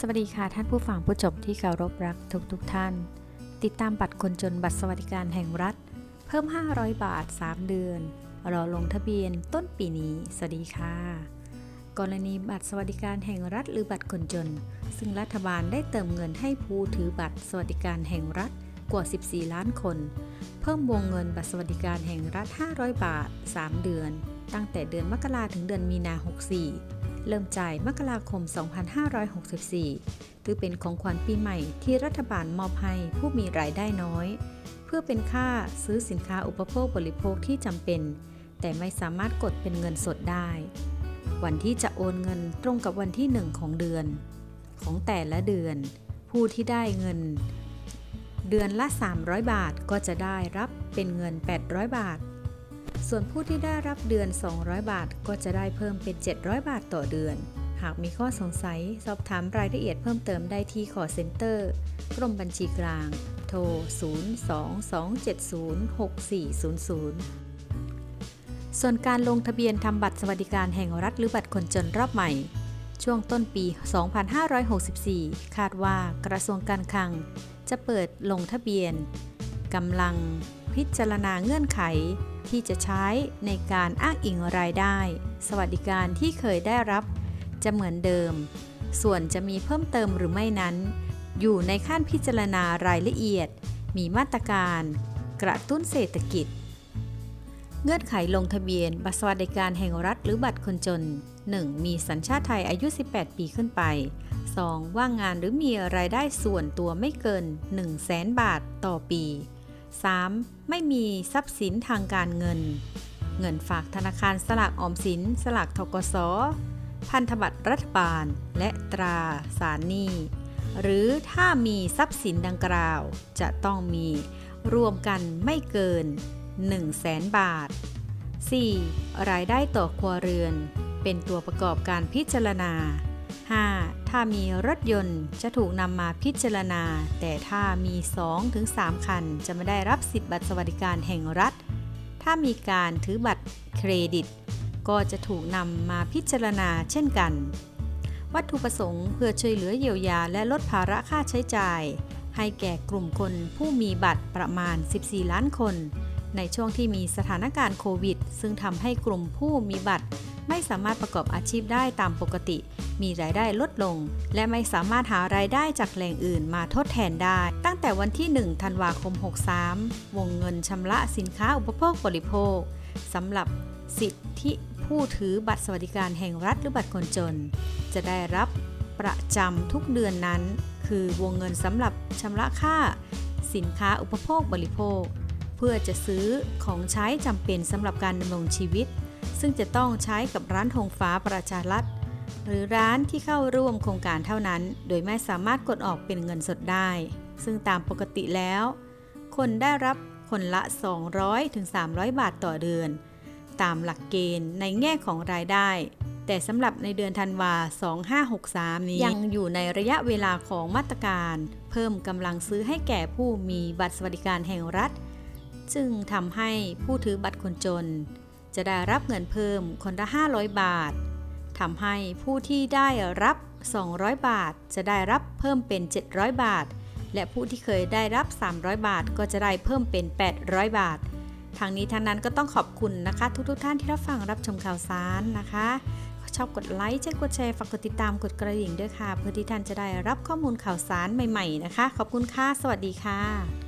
สวัสดีค่ะท่านผู้ฟังผู้ชมที่เคารพรักทุกทุกท่าน ติดตามบัตรคนจนบัตรสวัสดิการแห่งรัฐ เพิ่ม 500 บาท 3 เดือน รอลงทะเบียนต้นปีนี้ สวัสดีค่ะ กรณีบัตรสวัสดิการแห่งรัฐ หรือบัตรคนจน ซึ่งรัฐบาลได้เติมเงินให้ผู้ถือบัตรสวัสดิการแห่งรัฐกว่า 14 ล้านคน เพิ่มวงเงินบัตรสวัสดิการแห่งรัฐ 500 บาท 3 เดือน ตั้งแต่เดือนมกราถึงเดือนมีนา 64 เริ่มจ่ายมกราคม 2564 ถือเป็นของขวัญปีใหม่ที่รัฐบาลมอบให้ผู้มีรายได้น้อย เพื่อเป็นค่าซื้อสินค้าอุปโภคบริโภคที่จำเป็น แต่ไม่สามารถกดเป็นเงินสดได้ วันที่จะโอนเงินตรงกับวันที่ 1 ของเดือน ของแต่ละเดือน ผู้ที่ได้เงิน เดือนละ 300 บาทก็จะได้รับเป็นเงิน 800 บาท ส่วนผู้ที่ได้รับเดือน 200 บาท ก็จะได้เพิ่มเป็น 700 บาทต่อเดือน หากมีข้อสงสัย สอบถามรายละเอียดเพิ่มเติมได้ที่ call center กรมบัญชีกลาง โทร 022706400 ส่วนการลงทะเบียนทำบัตรสวัสดิการแห่งรัฐหรือบัตรคนจนรอบใหม่ ช่วงต้นปี 2564 คาดว่ากระทรวงการคลังจะเปิดลงทะเบียนกำลัง พิจารณาเงื่อนไข ที่จะใช้ในการอ้างอิงรายได้ สวัสดิการที่เคยได้รับ จะเหมือนเดิม ส่วนจะมีเพิ่มเติมหรือไม่นั้น อยู่ในขั้นพิจารณารายละเอียด มีมาตรการ กระตุ้นเศรษฐกิจ เงื่อนไขลงทะเบียน บัตรสวัสดิการแห่งรัฐหรือบัตรคนจน 1. มีสัญชาติไทยอายุ 18 ปีขึ้นไป 2. ว่างงานหรือมีรายได้ส่วนตัวไม่เกิน 1 0 0 0 0แสนบาทต่อปี 3. ไม่มีทรัพย์สินทางการเงิน เงินฝากธนาคารสลากออมสิน สลากทกส พันธบัตรรัฐบาล และตราสารหนี้ หรือถ้ามีทรัพย์สินดังกล่าว จะต้องมีรวมกันไม่เกิน 1 0 0 0 0แสนบาท 4. รายได้ต่อครัวเรือน เป็นตัวประกอบการพิจารณา 5. ถ้ามีรถยนต์จะถูกนำมาพิจารณา แต่ถ้ามี 2-3 คัน จะไม่ได้รับสิทธิบัตรสวัสดิการแห่งรัฐ ถ้ามีการถือบัตรเครดิต ก็จะถูกนำมาพิจารณาเช่นกัน วัตถุประสงค์เพื่อช่วยเหลือเยียวยาและลดภาระค่าใช้จ่าย ให้แก่กลุ่มคนผู้มีบัตรประมาณ 14 ล้านคน ในช่วงที่มีสถานการณ์โควิด ซึ่งทำให้กลุ่มผู้มีบัตร ไม่สามารถประกอบอาชีพได้ตามปกติ มีรายได้ลดลง และไม่สามารถหารายได้จากแหล่งอื่นมาทดแทนได้ ตั้งแต่วันที่ 1 ธันวาคม 63 วงเงินชำระสินค้าอุปโภคบริโภคสำหรับสิทธิผู้ถือบัตรสวัสดิการแห่งรัฐหรือบัตรคนจน จะได้รับประจำทุกเดือนนั้น คือวงเงินสำหรับชำระค่า สินค้าอุปโภคบริโภค เพื่อจะซื้อของใช้จำเป็นสำหรับการดำรงชีวิต ซึ่งจะต้องใช้กับร้านธงฟ้าประชารัฐ หรือร้านที่เข้าร่วมโครงการเท่านั้น โดยไม่สามารถกดออกเป็นเงินสดได้ ซึ่งตามปกติแล้ว คนได้รับคนละ 200ถึง300 บาทต่อเดือน ตามหลักเกณฑ์ในแง่ของรายได้ แต่สำหรับในเดือนธันวา 2563 นี้ยังอยู่ในระยะเวลาของมาตรการ เพิ่มกำลังซื้อให้แก่ผู้มีบัตรสวัสดิการแห่งรัฐ จึงทำให้ผู้ถือบัตรคนจน จะได้รับเงินเพิ่มคนละ 500 บาททำให้ผู้ที่ได้รับ 200 บาท จะได้รับเพิ่มเป็น 700 บาท และผู้ที่เคยได้รับ 300 บาท ก็จะได้เพิ่มเป็น 800 บาททางนี้ทางนั้นก็ต้องขอบคุณนะคะ ทุกๆทท่านที่รับฟังรับชมข่าวสารนะคะชอบกดไลค์ใช่กดแชร์ฝากกดติดตามกดกระดิ่งด้วยค่ะ เพื่อที่ท่านจะได้รับข้อมูลข่าวสารใหม่ ๆ นะคะ ขอบคุณค่ะ สวัสดีค่ะ